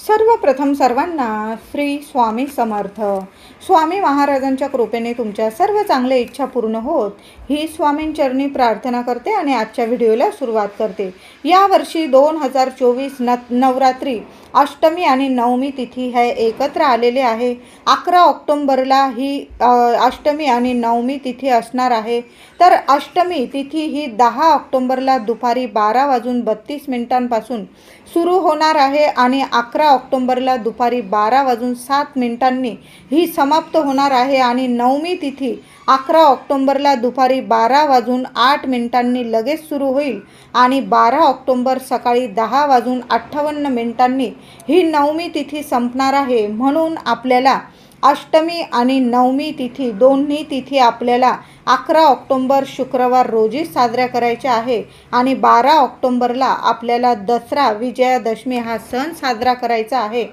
सर्वप्रथम सर्वांना श्री स्वामी समर्थ. स्वामी महाराजांच्या कृपेने तुमच्या सर्व चांगल्या इच्छा पूर्ण होत ही स्वामींचरणी प्रार्थना करते आणि आजच्या व्हिडिओला सुरुवात करते. यावर्षी दोन हजार चोवीस न नवरात्री अष्टमी आणि नवमी तिथी हे एकत्र आलेले आहे. अकरा ऑक्टोंबरला ही अष्टमी आणि नवमी तिथी असणार आहे. तर अष्टमी तिथी ही दहा ऑक्टोंबरला दुपारी बारा वाजून बत्तीस मिनिटांपासून सुरू होणार आहे आणि अकरा ऑक्टोंबरला दुपारी बारा वाजून सात मिनिटांनी ही समाप्त होणार आहे आणि नवमी तिथी अकरा ऑक्टोंबरला दुपारी बारा वाजून आठ मिनिटांनी लगेच सुरू होईल आणि बारा ऑक्टोंबर सकाळी दहा वाजून अठ्ठावन्न मिनिटांनी ही नवमी तिथी संपणार आहे म्हणून आपल्याला अष्टमी आणि नवमी तिथी दोन्ही तिथी आपल्याला अकरा ऑक्टोंबर शुक्रवार रोजी साजऱ्या करायच्या आहे आणि बारा ऑक्टोंबरला आपल्याला दसरा विजयादशमी हा सण साजरा करायचा आहे.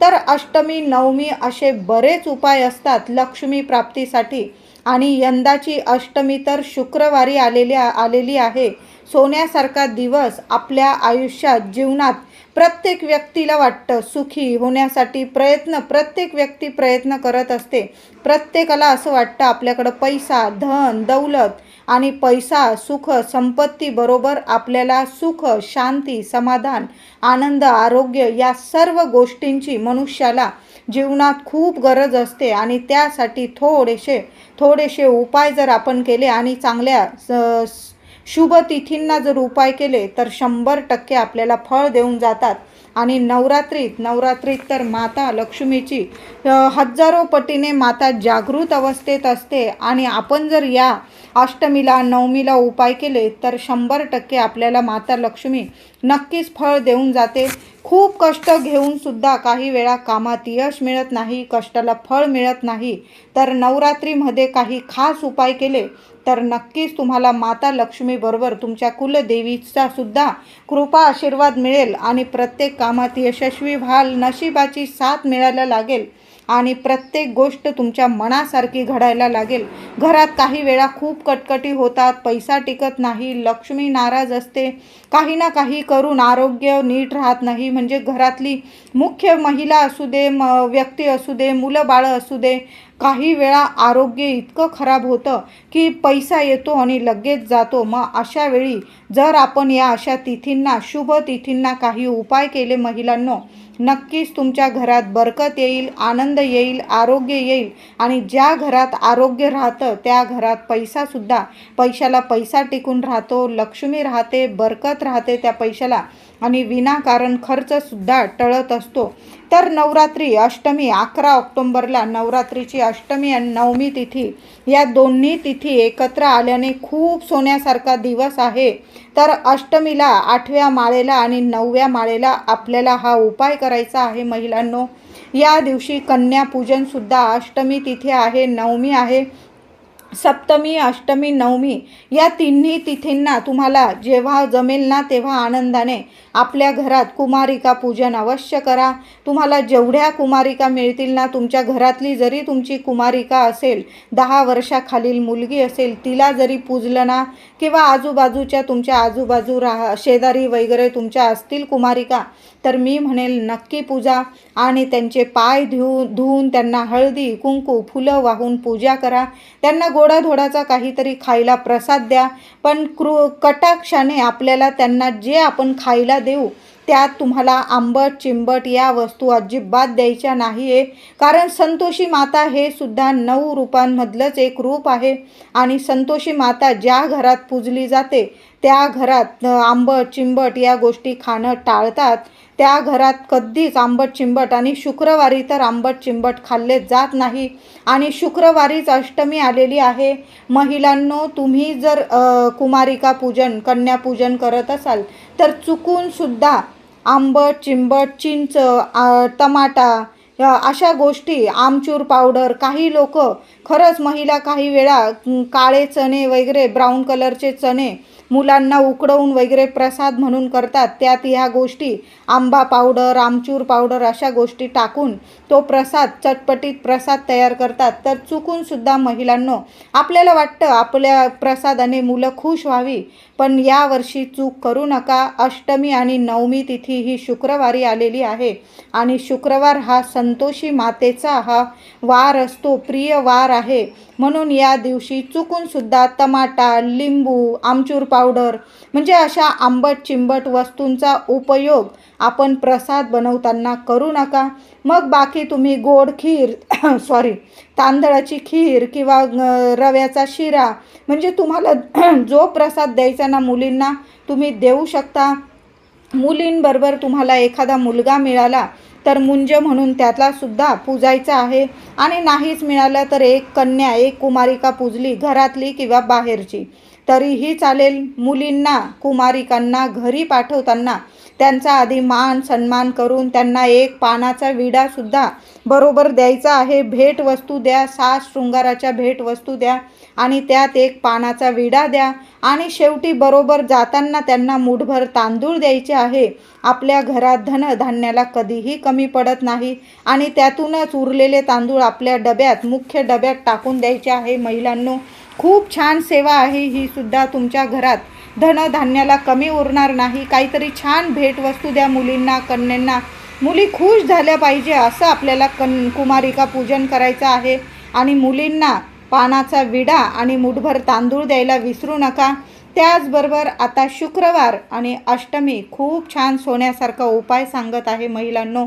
तर अष्टमी नवमी असे बरेच उपाय असतात लक्ष्मी प्राप्तीसाठी आणि यंदाची अष्टमी तर शुक्रवारी आलेल्या आलेली आहे. सोन्यासारखा दिवस आपल्या आयुष्यात जीवनात प्रत्येक व्यक्तीला वाटतं सुखी होण्यासाठी प्रयत्न प्रत्येक व्यक्ती प्रयत्न करत असते. प्रत्येकाला असं वाटतं आपल्याकडं पैसा धन दौलत आणि पैसा सुख संपत्तीबरोबर आपल्याला सुख शांती समाधान आनंद आरोग्य या सर्व गोष्टींची मनुष्याला जीवनात खूप गरज असते आणि त्यासाठी थोडेसे थोडेसे उपाय जर आपण केले आणि चांगल्या स- शुभ तिथींना जर उपाय केले तर शंभर टक्के आपल्याला फळ देऊन जातात. आणि नवरात्रीत नवरात्रीत तर माता लक्ष्मीची हजारो पटीने माता जागृत अवस्थेत असते. आणि आपण जर या अष्टमीला नवमीला उपाय केले तर शंभर टक्के आपल्याला माता लक्ष्मी नक्कीच फळ देऊन जाते. खूप कष्ट घेऊन सुद्धा काही वेळा कामात यश मिळत नाही कष्टाला फळ मिळत नाही. तर नवरात्रीमध्ये काही खास उपाय केले तर नक्कीच तुम्हाला माता लक्ष्मीबरोबर तुमच्या कुलदेवीचा सुद्धा कृपा आशीर्वाद मिळेल आणि प्रत्येक कामात यशस्वी व्हाल नशिबाची साथ मिळायला लागेल. आणि प्रत्येक गोष्ट तुमच्या मनासारखी घडायला लागेल. घरात काही वेळा खूप कटकटी होतात पैसा टिकत नाही लक्ष्मी नाराज असते. काही ना काही करून आरोग्य नीट राहत नाही. म्हणजे घरातली मुख्य महिला असू दे म व्यक्ती असू दे मुलं बाळं असू दे काही वेळा आरोग्य इतकं खराब होतं की पैसा येतो आणि लगेच जातो. मग अशा वेळी जर आपण या अशा तिथींना शुभ तिथींना काही उपाय केले महिलांनो नक्कीच तुमच्या घरात बरकत येईल आनंद येईल आरोग्य येईल. आणि ज्या घरात आरोग्य राहतं त्या घरात पैसासुद्धा पैशाला पैसा टिकून राहतो लक्ष्मी राहते बरकत राहते त्या पैशाला. आणि विनाकारण खर्चसुद्धा टळत असतो. तर नवरात्री अष्टमी अकरा ऑक्टोंबरला नवरात्रीची अष्टमी आणि नवमी तिथी या दोन्ही तिथी एकत्र आल्याने खूप सोन्यासारखा दिवस आहे. तर अष्टमीला आठव्या माळेला आणि नवव्या माळेला आपल्याला हा उपाय करायचा आहे महिलांनो. या दिवशी कन्यापूजनसुद्धा अष्टमी तिथे आहे नवमी आहे. सप्तमी अष्टमी नवमी या तिन्ही तिथींना तुम्हाला जेव्हा जमेल ना तेव्हा आनंदाने आपल्या घरात कुमारिका पूजन अवश्य करा. तुम्हाला जेवढ्या कुमारिका मिळतील ना तुमच्या घरातली जरी तुमची कुमारिका असेल दहा वर्षाखालील मुलगी असेल तिला जरी पूजलं ना किंवा आजूबाजूच्या तुमच्या आजूबाजू राहा शेजारी वगैरे तुमच्या असतील कुमारिका तर मी म्हणेल नक्की पूजा. आणि त्यांचे पाय धुऊ धुवून त्यांना हळदी कुंकू फुलं वाहून पूजा करा. त्यांना गोडाधोडाचा काहीतरी खायला प्रसाद द्या. पण कृ कटाक्षाने आपल्याला त्यांना जे आपण खायला देऊ त्यात तुम्हाला आंबट चिंबट या वस्तू अजिबात द्यायच्या नाही आहे कारण संतोषी माता हे सुद्धा नऊ रूपांमधलंच एक रूप आहे. आणि संतोषी माता ज्या घरात पूजली जाते त्या घरात आंबट चिंबट या गोष्टी खाणं टाळतात. त्या घरात कधीच आंबट चिंबट आणि शुक्रवारी तर आंबट चिंबट खाल्ले जात नाही. आणि शुक्रवारीच अष्टमी आलेली आहे. महिलांनो तुम्ही जर कुमारिका पूजन कन्यापूजन करत असाल तर चुकूनसुद्धा आंबट चिंबट चिंच टमाटा अशा गोष्टी आमचूर पावडर काही लोक खरंच महिला काही वेळा काळे चणे वगैरे ब्राऊन कलरचे चणे मुलांना उकडवून वगैरे प्रसाद म्हणून करतात. त्यात ह्या गोष्टी आंबा पावडर आमचूर पावडर अशा गोष्टी टाकून तो प्रसाद चटपटीत प्रसाद तयार करतात. तर चुकूनसुद्धा महिलांनो आपल्याला वाटतं आपल्या प्रसादाने मुलं खुश व्हावी पण यावर्षी चूक करू नका. अष्टमी आणि नवमी तिथी ही शुक्रवारी आलेली आहे आणि शुक्रवार हा संतोषी मातेचा हा वार असतो प्रिय वार आहे. म्हणून या दिवशी चुकूनसुद्धा टमाटा लिंबू आमचूर पावडर म्हणजे अशा आंबट चिंबट वस्तूंचा उपयोग आपण प्रसाद बनवताना करू नका. मग बाकी तुम्ही गोड खीर सॉरी तांदळाची खीर किंवा रव्याचा शिरा म्हणजे तुम्हाला जो प्रसाद द्यायचा ना मुलींना तुम्ही देऊ शकता. मुलींबरोबर तुम्हाला एखादा मुलगा मिळाला तर मुंज म्हणून त्याला सुद्धा पूजायचं आहे. आणि नाहीच मिळालं तर एक कन्या एक कुमारिका पूजली घरातली किंवा बाहेरची. तरीही चालेल. मुलींना कुमारिकांना घरी पाठवताना त्यांचा आधी मान सन्मान करून त्यांना एक पानाचा विडासुद्धा बरोबर द्यायचा आहे. भेटवस्तू द्या सात शृंगाराच्या भेटवस्तू द्या आणि त्यात एक पानाचा विडा द्या आणि शेवटी बरोबर जाताना त्यांना मुठभर तांदूळ द्यायचे आहे. आपल्या घरात धनधान्याला कधीही कमी पडत नाही आणि त्यातूनच उरलेले तांदूळ आपल्या डब्यात मुख्य डब्यात टाकून द्यायचे आहे. महिलांनो खूप छान सेवा आहे ही सुद्धा तुमच्या घरात. धनधान्याला कमी उरणार नाही काहीतरी छान भेटवस्तू द्या मुलींना कन्यांना. मुली खुश झाल्या पाहिजे असं आपल्याला कन कुमारिका पूजन करायचं आहे. आणि मुलींना पानाचा विडा आणि मुठभर तांदूळ द्यायला विसरू नका. त्याचबरोबर आता शुक्रवार आणि अष्टमी खूप छान सोन्यासारखा उपाय सांगत आहे महिलांनो.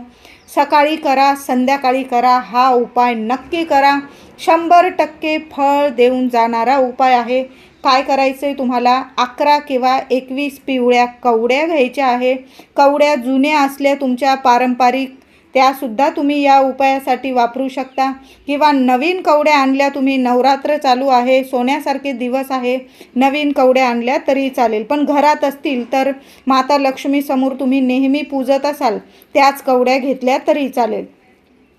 सकाळी करा संध्याकाळी करा हा उपाय नक्की करा. शंभर टक्के फळ देऊन जाणारा उपाय आहे. काय करायचं आहे तुम्हाला? अकरा किंवा एकवीस पिवळ्या कवड्या घ्यायच्या आहे. कवड्या जुन्या असल्या तुमच्या पारंपरिक त्यासुद्धा तुम्ही या उपायासाठी वापरू शकता. किंवा नवीन कवड्या आणल्या तुम्ही नवरात्र चालू आहे सोन्यासारखे दिवस आहे. नवीन कवड्या आणल्या तरी चालेल. पण घरात असतील तर माता लक्ष्मीसमोर तुम्ही नेहमी पूजत असाल त्याच कवड्या घेतल्या तरी चालेल.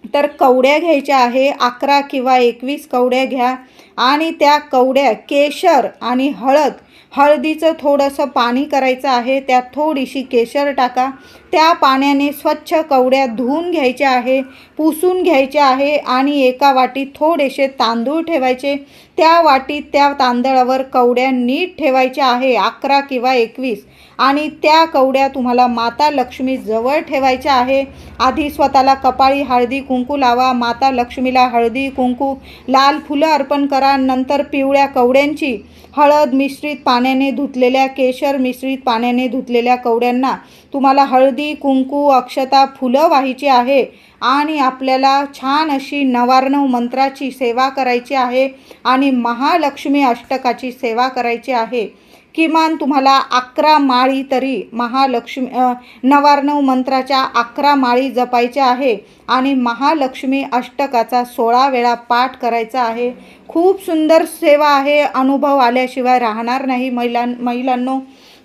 तर कवड्या घ्यायच्या आहे अकरा किंवा एकवीस कवड्या घ्या. आणि त्या कवड्या केशर आणि हळद हळदीचं थोडंसं पाणी करायचं आहे त्यात थोडीशी केशर टाका. त्या पाण्याने स्वच्छ कवड्या धुवून घ्यायच्या आहे पुसून घ्यायच्या आहे आणि एका वाटीत थोडेसे तांदूळ ठेवायचे. त्या वाटीत त्या तांदळावर कवड्या नीट ठेवायच्या आहे अकरा किंवा एकवीस. आणि त्या कवड्या तुम्हाला माता लक्ष्मी जवळ ठेवायच्या आहे. आधी स्वतःला कपाळी हळदी कुंकू लावा माता लक्ष्मीला हळदी कुंकू लाल फुलं अर्पण करा नंतर पिवळ्या कवड्यांची. हळद मिश्रित पाण्याने धुतलेल्या केशर मिश्रित पाण्याने धुतलेल्या कवड्यांना तुम्हाला हळदी कुंकू अक्षता फुलं व्हायची आहे आणि आपल्याला छान अशी नवारणव मंत्राची सेवा करायची आहे आणि महालक्ष्मी अष्टकाची सेवा करायची आहे. किमान तुम्हाला अकरा माळी तरी महालक्ष्मी नवारणव नवार्णव मंत्राच्या अकरा माळी जपायच्या आहे आणि महालक्ष्मी अष्टकाचा सोळा वेळा पाठ करायचा आहे. खूप सुंदर सेवा आहे अनुभव आल्याशिवाय राहणार नाही महिलां महिलांनो.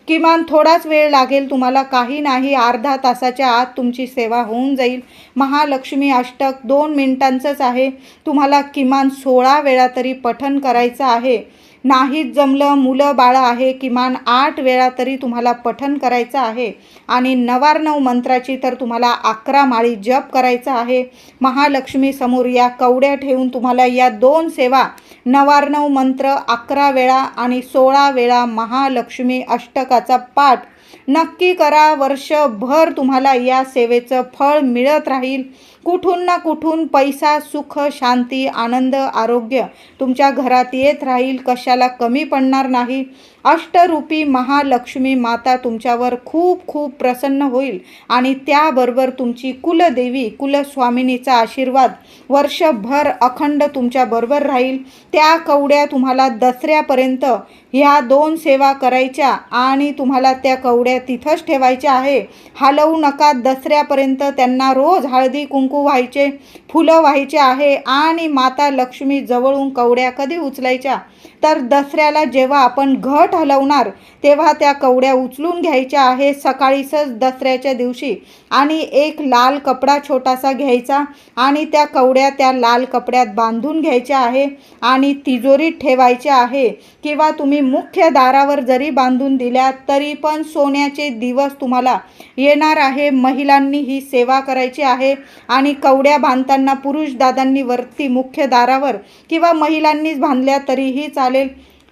किमान थोडाच वेळ लागेल तुम्हाला काही नाही अर्धा तासाच्या आत तुमची सेवा होऊन जाईल. महालक्ष्मी अष्टक दोन मिनिटांचंच आहे. तुम्हाला किमान सोळा वेळा तरी पठन करायचं आहे. नाहीच जमलं मुलं बाळं आहे किमान आठ वेळा तरी तुम्हाला पठन करायचं आहे. आणि नवार्णव मंत्राची तर तुम्हाला अकरा माळी जप करायचा आहे. महालक्ष्मी समोर या कवड्या ठेवून तुम्हाला या दोन सेवा नवार्णव मंत्र अकरा वेळा आणि सोळा वेळा महालक्ष्मी अष्टकाचा पाठ. नक्की करा वर्षभर तुम्हाला या सेवेचं फळ मिळत राहील. कुठून ना कुठून पैसा सुख शांती आनंद आरोग्य तुमच्या घरात येत राहील. कशाला कमी पडणार नाही. अष्टरूपी महालक्ष्मी माता तुमच्यावर खूप खूप प्रसन्न होईल. आणि त्याबरोबर तुमची कुलदेवी कुलस्वामिनीचा आशीर्वाद वर्षभर अखंड तुमच्याबरोबर राहील. त्या कवड्या तुम्हाला दसऱ्यापर्यंत ह्या दोन सेवा करायच्या आणि तुम्हाला त्या कवड्या तिथंच ठेवायच्या आहे. हलवू नका. दसऱ्यापर्यंत त्यांना रोज हळदी कुंकू व्हायचे फुलं व्हायचे आहे आणि माता लक्ष्मी जवळून कवड्या कधी उचलायच्या? तर दसऱ्याला जेव्हा आपण घट हलवणार तेव्हा त्या कवड्या उचलून घ्यायच्या आहे सकाळीच दसऱ्याच्या दिवशी. आणि एक लाल कपडा छोटासा घ्यायचा आणि त्या कवड्या त्या लाल कपड्यात बांधून घ्यायच्या आहे आणि तिजोरीत ठेवायच्या आहे. किंवा तुम्ही मुख्य दारावर जरी बांधून दिल्या तरी पण सोन्याचे दिवस तुम्हाला येणार आहे. महिलांनी ही सेवा करायची आहे आणि कवड्या बांधताना पुरुष दादांनी वरती मुख्य दारावर किंवा महिलांनीच बांधल्या तरीही चालेल.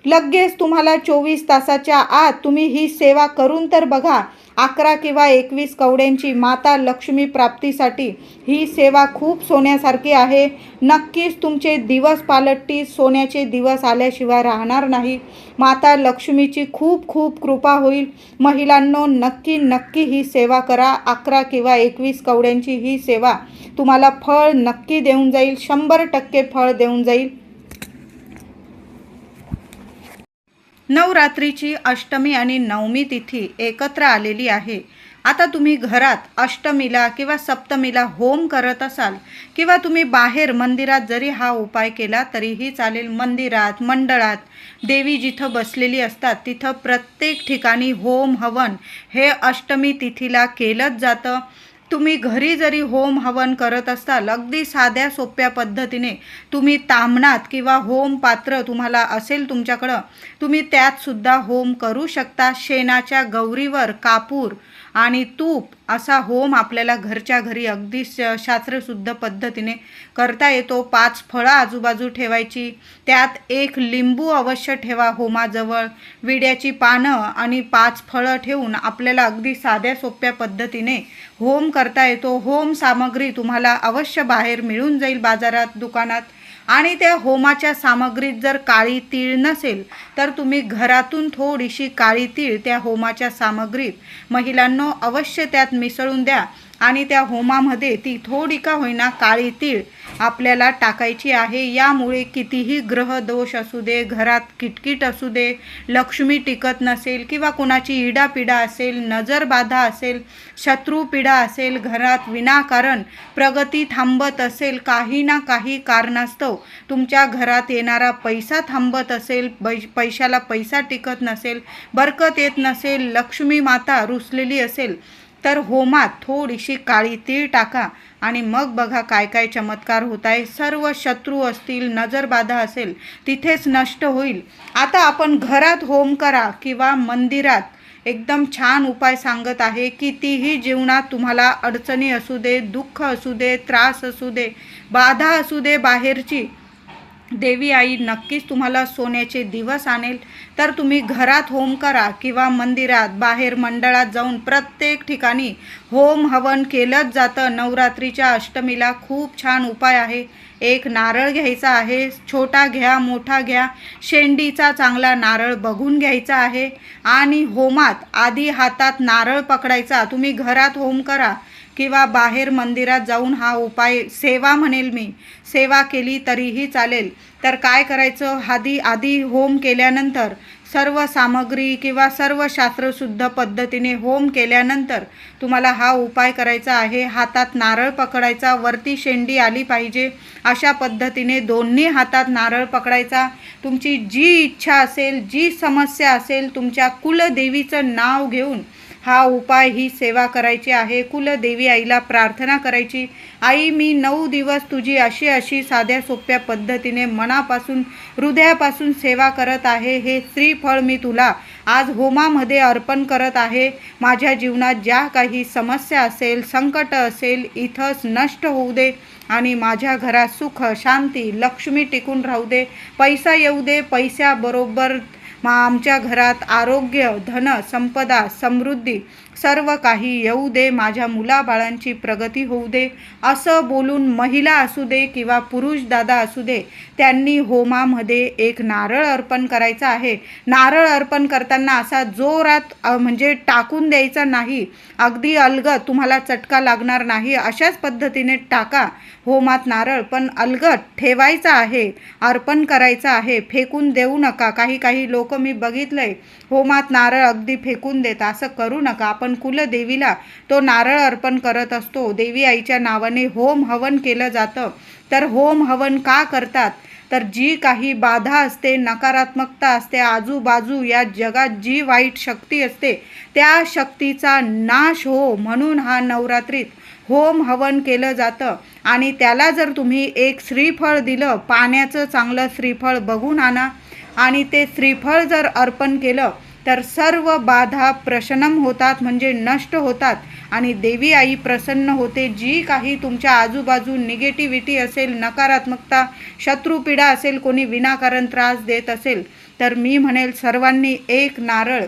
लगेच तुम्हाला चोवीस तासाच्या आत तुम्ही ही सेवा करून तर बघा अकरा किंवा एकवीस कवड्यांची माता लक्ष्मी प्राप्तीसाठी ही सेवा खूप सोन्यासारखी आहे. नक्कीच तुमचे दिवस पालटतील सोन्याचे दिवस आल्याशिवाय राहणार नाही. माता लक्ष्मीची खूप खूप कृपा होईल. महिलांनो नक्की नक्की ही सेवा करा. अकरा किंवा एकवीस कवड्यांची ही सेवा तुम्हाला फळ नक्की देऊन जाईल. शंभर टक्के फळ देऊन जाईल. नवरात्रीची अष्टमी आणि नवमी तिथी एकत्र आलेली आहे. आता तुम्ही घरात अष्टमीला किंवा सप्तमीला होम करत असाल किंवा तुम्ही बाहेर मंदिरात जरी हा उपाय केला तरीही चालेल. मंदिरात मंडळात देवी जिथं बसलेली असतात तिथं प्रत्येक ठिकाणी होम हवन हे अष्टमी तिथीला केलंच जातं. तुम्ही घरी जरी होम हवन करत असाल अगदी साध्या सोप्या पद्धतीने तुम्ही तामणात किंवा होम पात्र तुम्हाला असेल तुमच्याकडं तुम्ही त्यातसुद्धा होम करू शकता. शेणाच्या गौरीवर कापूर आणि तूप असा होम आपल्याला घरच्या घरी अगदी श शास्त्रशुद्ध पद्धतीने करता येतो. पाच फळं आजूबाजू ठेवायची. त्यात एक लिंबू अवश्य ठेवा होमाजवळ. विड्याची पानं आणि पाच फळं ठेवून आपल्याला अगदी साध्या सोप्या पद्धतीने होम करता येतो. होम सामग्री तुम्हाला अवश्य बाहेर मिळून जाईल बाजारात दुकानात. आणि त्या होमाच्या सामग्रीत जर काळी तीळ नसेल तर तुम्ही घरातून थोडीशी काळी तीळ त्या होमाच्या सामग्रीत महिलांनो अवश्य त्यात मिसळून द्या. आणि त्या होमामध्ये ती थोडी का होईना काळी तीळ आपल्याला टाकायची आहे. यामुळे कितीही ग्रह दोष असू दे घरात किटकिट असू दे लक्ष्मी टिकत नसेल किंवा कोणाची इडापिडा असेल नजरबाधा असेल शत्रुपिडा असेल घरात विनाकारण प्रगती थांबत असेल काही ना काही कारणास्तव तुमच्या घरात येणारा पैसा थांबत असेल पै पैशाला पैसा टिकत नसेल बरकत येत नसेल लक्ष्मी माता रुसलेली असेल तर होमात थोडीशी काळी तीळ टाका आणि मग बघा काय काय चमत्कार होत आहे सर्व शत्रू असतील नजरबाधा असेल तिथेच नष्ट होईल. आता आपण घरात होम करा किंवा मंदिरात. एकदम छान उपाय सांगत आहे कितीही जीवनात तुम्हाला अडचणी असू दे दुःख असू दे त्रास असू दे बाधा असू दे बाहेरची. देवी आई नक्कीच तुम्हाला सोन्याचे दिवस आणेल. तर तुम्ही घरात होम करा किंवा मंदिरात बाहेर मंडळात जाऊन प्रत्येक ठिकाणी होम हवन केलंच जातं. नवरात्रीच्या अष्टमीला खूप छान उपाय आहे. एक नारळ घ्यायचा आहे छोटा घ्या मोठा घ्या. शेंडीचा चांगला नारळ बघून घ्यायचा आहे. आणि होमात आधी हातात नारळ पकडायचा. तुम्ही घरात होम करा. किंवा बाहेर मंदिरात जाऊन हा उपाय सेवा म्हणेल मी. सेवा केली तरीही चालेल. तर काय करायचं? आधी आधी होम केल्यानंतर सर्व सामग्री किंवा सर्व शास्त्रशुद्ध पद्धतीने होम केल्यानंतर तुम्हाला हा उपाय करायचा आहे. हातात नारळ पकडायचा वरती शेंडी आली पाहिजे. अशा पद्धतीने दोन्ही हातात नारळ पकडायचा. तुमची जी इच्छा असेल जी समस्या असेल तुमच्या कुलदेवीचं नाव घेऊन हा उपाय ही सेवा करायची आहे. कुलदेवी आईला प्रार्थना करायची. आई मी नऊ दिवस तुझी अशी अशी साध्या सोप्या पद्धतीने मनापासून हृदयापासून सेवा करत आहे. हे श्रीफळ मी तुला आज होमामध्ये अर्पण करत आहे. माझ्या जीवनात ज्या काही समस्या असेल संकट असेल इथंच नष्ट होऊ दे आणि माझ्या घरात सुख शांती लक्ष्मी टिकून राहू दे. पैसा येऊ दे पैशाबरोबर मग आमच्या घरात आरोग्य धन संपदा समृद्धी सर्व काही येऊ दे माझ्या मुलाबाळांची प्रगती होऊ दे. असं बोलून महिला असू दे किंवा पुरुष दादा असू दे त्यांनी होमामध्ये एक नारळ अर्पण करायचा आहे. नारळ अर्पण करताना असा जोरात म्हणजे टाकून द्यायचा नाही. अगदी अलगद तुम्हाला चटका लागणार नाही. अशाच पद्धतीने टाका होमात नारळ. पण अलगद ठेवायचा आहे अर्पण करायचं आहे. फेकून देऊ नका. काही काही लोक मी बघितलंय. होमात नारळ अगदी फेकून देता असं करू नका. आपण कुलदेवीला तो नारळ अर्पण करत असतो. देवी आईच्या नावाने होम हवन केलं जातं. तर होम हवन का करतात? तर जी काही बाधा असते नकारात्मकता असते आजूबाजू या जगात जी वाईट शक्ती असते त्या शक्तीचा नाश हो म्हणून हा नवरात्रीत होम हवन केलं जातं. आणि त्याला जर तुम्ही एक श्रीफळ दिलं पाण्याचं चांगलं श्रीफळ बघून आणा. आणि ते श्रीफळ जर अर्पण केलं तर सर्व बाधा प्रशनम होतात म्हणजे नष्ट होतात. आणि देवी आई प्रसन्न होते. जी काही तुमच्या आजूबाजू निगेटिव्हिटी असेल नकारात्मकता शत्रुपीडा असेल कोणी विनाकारण त्रास देत असेल तर मी म्हणेल सर्वांनी एक नारळ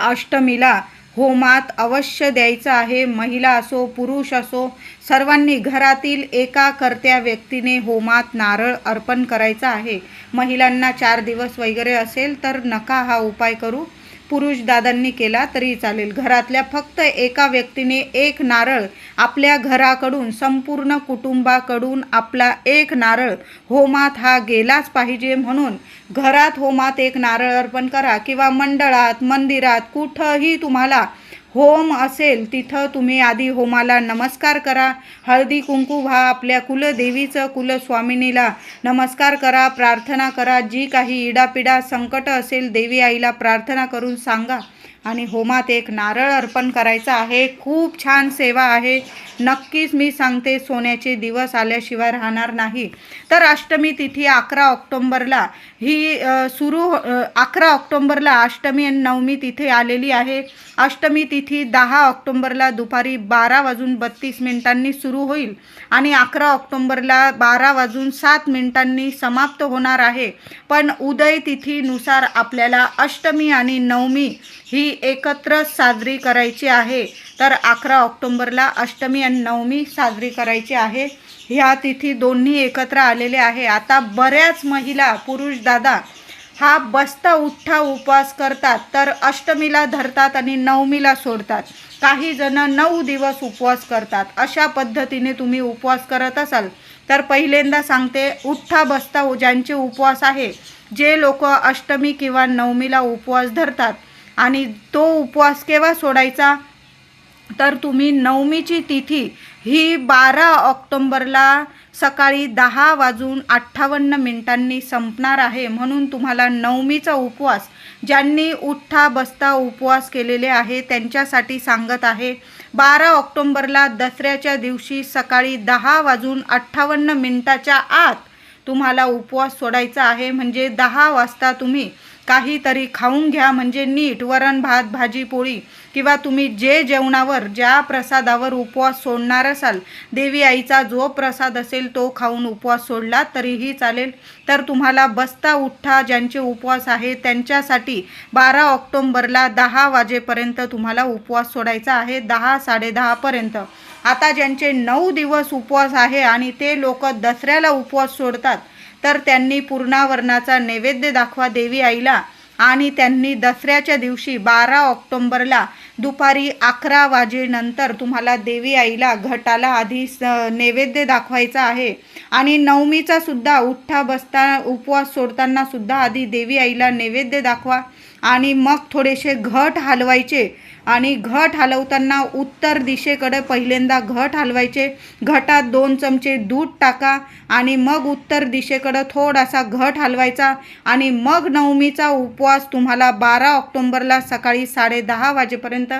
अष्टमीला होमात अवश्य द्यायचं आहे. महिला असो पुरुष असो सर्वांनी घरातील एका कर्त्या व्यक्तीने होमात नारळ अर्पण करायचा आहे. महिलांना चार दिवस वगैरे असेल तर नका हा उपाय करू. पुरुष दादांनी केला तरी चालेल. घरातल्या फक्त एका व्यक्तीने एक नारळ आपल्या घराकडून संपूर्ण कुटुंबाकडून आपला एक नारळ होमात हा गेलाच पाहिजे म्हणून घरात होमात एक नारळ अर्पण करा किंवा मंडळात मंदिरात कुठंही तुम्हाला होम असेल तिथं तुम्ही आधी होमाला नमस्कार करा. हळदी कुंकू व्हा आपल्या कुलदेवीचं कुलस्वामिनीला नमस्कार करा प्रार्थना करा. जी काही इडापिडा संकट असेल देवी आईला प्रार्थना करून सांगा. आणि होमात एक नारळ अर्पण करायचा आहे. खूप छान सेवा आहे. नक्कीच मी सांगते सोन्याचे दिवस आल्याशिवाय राहणार नाही. तर अष्टमी तिथी अकरा ऑक्टोंबरला ही सुरू हो, अकरा ऑक्टोंबरला अष्टमी आणि नवमी तिथे आलेली आहे. अष्टमी तिथी दहा ऑक्टोंबरला दुपारी बारा वाजून बत्तीस मिनिटांनी सुरू होईल आणि अकरा ऑक्टोंबरला बारा वाजून सात मिनिटांनी समाप्त होणार आहे. पण उदय तिथीनुसार आपल्याला अष्टमी आणि नवमी ही एकत्र साजरी करायची आहे. तर अकरा ऑक्टोंबरला अष्टमी आणि नवमी साजरी करायची आहे. ह्या तिथी दोन्ही एकत्र आलेले आहे. आता बऱ्याच महिला पुरुष दादा हा बसता उठ्ठा उपवास करतात. तर अष्टमीला धरतात आणि नवमीला सोडतात. काही जण नऊ दिवस उपवास करतात. अशा पद्धतीने तुम्ही उपवास करत असाल तर पहिल्यांदा सांगते उठ्ठा बसता ज्यांचे उपवास आहे जे लोक अष्टमी किंवा नवमीला उपवास धरतात आणि तो उपवास केव्हा सोडायचा? तर तुम्ही नवमीची तिथी ही बारा ऑक्टोंबरला सकाळी दहा वाजून अठ्ठावन्न मिनिटांनी संपणार आहे. म्हणून तुम्हाला नवमीचा उपवास ज्यांनी उठ्ठा बसता उपवास केलेले आहे त्यांच्यासाठी सांगत आहे बारा ऑक्टोंबरला दसऱ्याच्या दिवशी सकाळी दहा वाजून अठ्ठावन्न मिनिटाच्या आत तुम्हाला उपवास सोडायचा आहे. म्हणजे दहा वाजता तुम्ही काहीतरी खाऊन घ्या म्हणजे नीट वरण भात भाजी पोळी किंवा तुम्ही जे जेवणावर ज्या प्रसादावर उपवास सोडणार असाल देवी आईचा जो प्रसाद असेल तो खाऊन उपवास सोडला तरीही चालेल. तर तुम्हाला बसता उठ्ठा ज्यांचे उपवास आहे त्यांच्यासाठी बारा ऑक्टोंबरला दहा वाजेपर्यंत तुम्हाला उपवास सोडायचा आहे दहा साडेदहापर्यंत आता ज्यांचे नऊ दिवस उपवास आहे आणि ते लोक दसऱ्याला उपवास सोडतात तर त्यांनी पूर्णावरणाचा नैवेद्य दाखवा देवी आईला आणि त्यांनी दसऱ्याच्या दिवशी बारा ऑक्टोंबरला दुपारी अकरा वाजेनंतर तुम्हाला देवी आईला घटाला आधी स नैवेद्य दाखवायचा आहे. आणि नवमीचा सुद्धा उठ्ठा बसता उपवास सोडताना सुद्धा आधी देवी आईला नैवेद्य दाखवा. आणि मग थोडेसे घट हलवायचे. आणि घट हलवताना उत्तर दिशेकडे पहिल्यांदा घट हलवायचे. घटात दोन चमचे दूध टाका आणि मग उत्तर दिशेकडं थोडासा घट हलवायचा आणि मग नवमीचा उपवास तुम्हाला बारा ऑक्टोंबरला सकाळी साडेदहा वाजेपर्यंत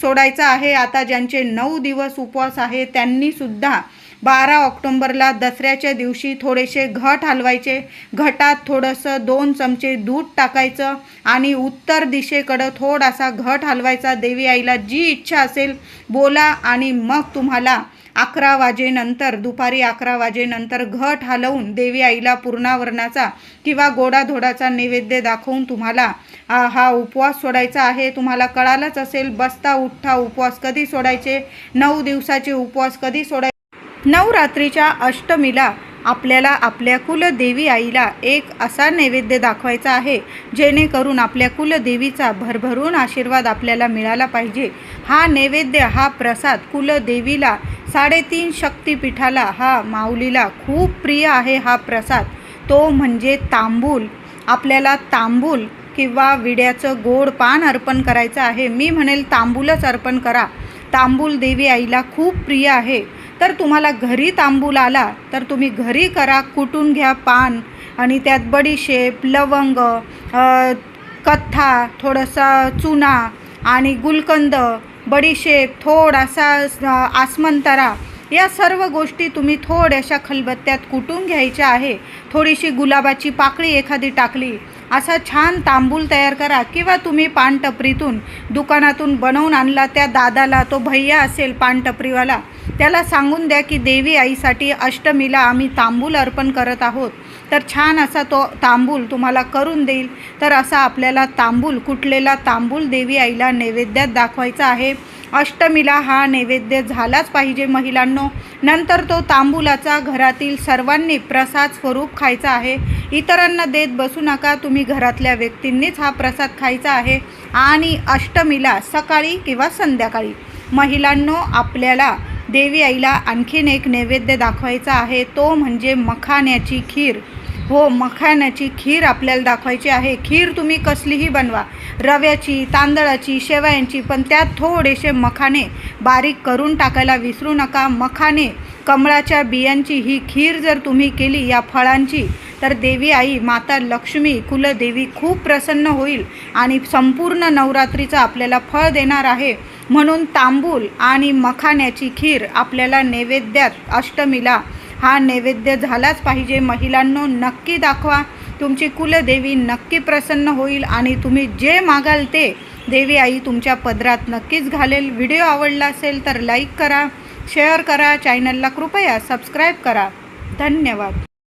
सोडायचा आहे. आता ज्यांचे नऊ दिवस उपवास आहे त्यांनीसुद्धा बारा ऑक्टोंबरला दसऱ्याच्या दिवशी थोडेसे घट हलवायचे. घटात थोडंसं दोन चमचे दूध टाकायचं आणि उत्तर दिशेकडं थोडासा घट हलवायचा. देवी आईला जी इच्छा असेल बोला आणि मग तुम्हाला अकरा वाजेनंतर दुपारी अकरा वाजेनंतर घट हलवून देवी आईला पूर्णावरणाचा किंवा गोडाधोडाचा नैवेद्य दाखवून तुम्हाला हा उपवास सोडायचा आहे. तुम्हाला कळालंच असेल बसता उठ्ठा उपवास कधी सोडायचे? नऊ दिवसाचे उपवास कधी सोडायचे? नवरात्रीच्या अष्टमीला आपल्याला आपल्या कुलदेवी आईला एक असा नैवेद्य दाखवायचा आहे जेणेकरून आपल्या कुलदेवीचा भरभरून आशीर्वाद आपल्याला मिळाला पाहिजे. हा नैवेद्य हा प्रसाद कुलदेवीला साडेतीन शक्तिपीठाला हा माऊलीला खूप प्रिय आहे हा प्रसाद. तो म्हणजे तांबूल. आपल्याला तांबूल किंवा विड्याचं गोड पान अर्पण करायचं आहे. मी म्हणेल तांबूलच अर्पण करा. तांबूल देवी आईला खूप प्रिय आहे. तर तुम्हाला घरी तांबूल आला तर तुम्ही घरी करा कुटून घ्या पान. आणि त्यात बडीशेप लवंग कथ्था थोडंसं चुना आणि गुलकंद बडीशेप थोडासा आसमंतरा या सर्व गोष्टी तुम्ही थोड्याशा खलबत्त्यात कुटून घ्यायच्या आहे. थोडीशी गुलाबाची पाकळी एखादी टाकली असा छान तांबूल तयार करा. किंवा तुम्ही पानटपरीतून दुकानातून बनवून आणला त्या दादाला तो भैया असेल पानटपरीवाला त्याला सांगून द्या की देवी आईसाठी अष्टमीला आम्ही तांबूल अर्पण करत आहोत. तर छान असा तो तांबूल तुम्हाला करून देईल. तर असा आपल्याला तांबूल कुठलेला तांबूल देवी आईला नैवेद्यात दाखवायचा आहे. अष्टमीला हा नैवेद्य झालाच पाहिजे महिलांनो. नंतर तो तांबूलाचा घरातील सर्वांनी प्रसाद स्वरूप खायचा आहे. इतरांना देत बसू नका तुम्ही घरातल्या व्यक्तींनीच हा प्रसाद खायचा आहे. आणि अष्टमीला सकाळी किंवा संध्याकाळी. महिलांनो आपल्याला देवी आईला आणखीन एक नैवेद्य दाखवायचा आहे. तो म्हणजे मखाण्याची खीर. हो मखाण्याची खीर आपल्याला दाखवायची आहे. खीर तुम्ही कसलीही बनवा. रव्याची तांदळाची शेवयांची पण त्यात थोडेसे मखाने बारीक करून टाकायला विसरू नका. मखाने कमळाच्या बियांची ही खीर जर तुम्ही केली या फळांची तर देवी आई माता लक्ष्मी कुलदेवी खूप प्रसन्न होईल आणि संपूर्ण नवरात्रीचं आपल्याला फळ देणार आहे. म्हणून तांबूल आणि मखाण्याची खीर आपल्याला नैवेद्यात अष्टमीला हा नैवेद्य झालाच पाहिजे. महिलांनो नक्की दाखवा. तुमची कुलदेवी नक्की प्रसन्न होईल आणि तुम्ही जे मागाल ते देवी आई तुमच्या पदरात नक्कीच घालेल. व्हिडिओ आवडला असेल तर लाईक करा शेअर करा चॅनलला कृपया सबस्क्राईब करा. धन्यवाद.